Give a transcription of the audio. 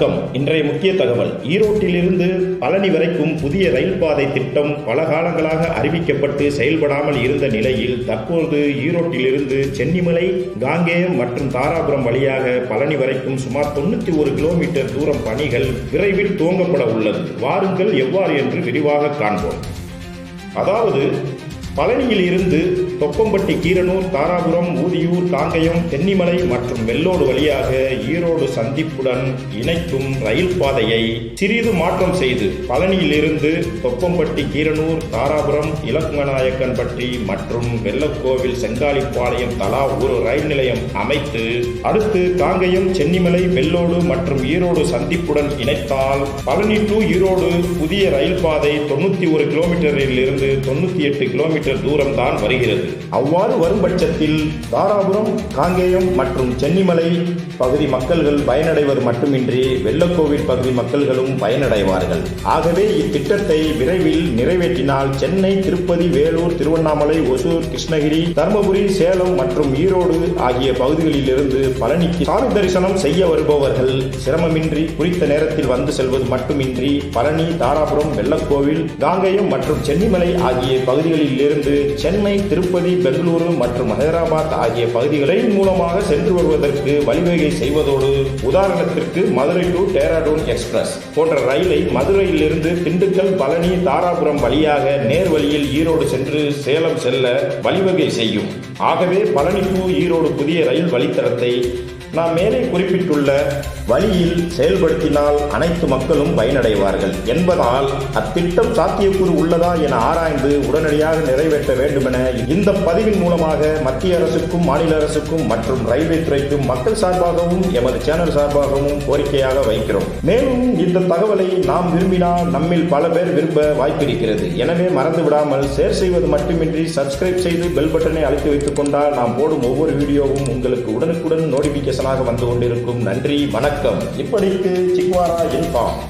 வணக்கம். இன்றைய முக்கிய தகவல். ஈரோட்டிலிருந்து பழனி வரைக்கும் புதிய ரயில் பாதை திட்டம் பல காலங்களாக அறிவிக்கப்பட்டு செயல்படாமல் இருந்த நிலையில் தற்போது ஈரோட்டிலிருந்து சென்னிமலை காங்கேயம் மற்றும் தாராபுரம் வழியாக பழனி வரைக்கும் சுமார் தொண்ணூத்தி ஒரு கிலோமீட்டர் தூரம் பணிகள் விரைவில் துவங்கப்பட உள்ளது. வாருங்கள் எவ்வாறு என்று விரிவாக காண்போம். அதாவது பழனியில் இருந்து தொப்பம்பட்டி கீரனூர் தாராபுரம் ஊதியூர் காங்கயம் தென்னிமலை மற்றும் வெள்ளோடு வழியாக ஈரோடு சந்திப்புடன் இணைக்கும் ரயில் பாதையை சிறிது மாற்றம் செய்து பழனியில் இருந்து தொப்பம்பட்டி கீரனூர் தாராபுரம் இலக்குமநாயக்கன்பட்டி மற்றும் வெள்ளக்கோவில் செங்காலிப்பாளையம் தலா ஒரு ரயில் நிலையம் அமைத்து அடுத்து காங்கயம் சென்னிமலை வெள்ளோடு மற்றும் ஈரோடு சந்திப்புடன் இணைத்தால் பழனி டு ஈரோடு புதிய ரயில் பாதை தொண்ணூத்தி ஒரு கிலோமீட்டரில் இருந்து தொண்ணூத்தி எட்டு கிலோமீட்டர் தூரம் தான் வருகிறது. அவ்வாறு வரும் பட்சத்தில் தாராபுரம் காங்கேயம் மற்றும் சென்னிமலை பகுதி மக்கள்கள் பயனடைவது மட்டுமின்றி வெள்ளக்கோவில் பகுதி மக்கள்களும் பயனடைவார்கள். ஆகவே இத்திட்டத்தை விரைவில் நிறைவேற்றினால் சென்னை திருப்பதி வேலூர் திருவண்ணாமலை ஒசூர் கிருஷ்ணகிரி தருமபுரி சேலம் மற்றும் ஈரோடு ஆகிய பகுதிகளிலிருந்து பழனிக்கு சாமி தரிசனம் செய்ய வருபவர்கள் சிரமமின்றி குறித்த நேரத்தில் வந்து செல்வது மட்டுமின்றி பழனி தாராபுரம் வெள்ளக்கோவில் காங்கேயம் மற்றும் சென்னிமலை ஆகிய பகுதிகளில் இருந்து சென்னை திருப்பதி பெங்களூரு மற்றும் ஹைதராபாத் ஆகிய பகுதிகளை மூலமாக சென்று வருவதற்கு வழிவகை செய்வதோடு உதாரணத்திற்கு மதுரை டு டேராடூன் எக்ஸ்பிரஸ் போன்ற ரயிலை மதுரையிலிருந்து திண்டுக்கல் பழனி தாராபுரம் வழியாக நேர் வழியில் ஈரோடு சென்று சேலம் செல்ல வழிவகை செய்யும். ஆகவே பழனி டு ஈரோடு புதிய ரயில் வழித்தடத்தை நாம் மேலே குறிப்பிட்டுள்ள வழியில் செயல்படுத்தினால் அனைத்து மக்களும் பயனடைவார்கள் என்பதால் அத்திட்டம் சாத்தியக்கூறு உள்ளதா என ஆராய்ந்து உடனடியாக நிறைவேற்ற வேண்டுமென இந்த பதிவின் மூலமாக மத்திய அரசுக்கும் மாநில அரசுக்கும் மற்றும் ரயில்வே துறைக்கும் மக்கள் சார்பாகவும் எமது சேனல் சார்பாகவும் கோரிக்கையாக வைக்கிறோம். மேலும் இந்த தகவலை நாம் விரும்பினால் நம்மில் பல பேர் விரும்ப வாய்ப்பிருக்கிறது. எனவே மறந்து விடாமல் ஷேர் செய்வது மட்டுமின்றி சப்ஸ்கிரைப் செய்து பெல் பட்டனை அழுத்தி வைத்துக் கொண்டால் நாம் போடும் ஒவ்வொரு வீடியோவும் உங்களுக்கு உடனுக்குடன் நோட்டிபிகேஷனாக வந்து கொண்டிருக்கும். நன்றி வணக்கம். இப்படிக்கு சிக்வாரா இன்ஃபார்ம்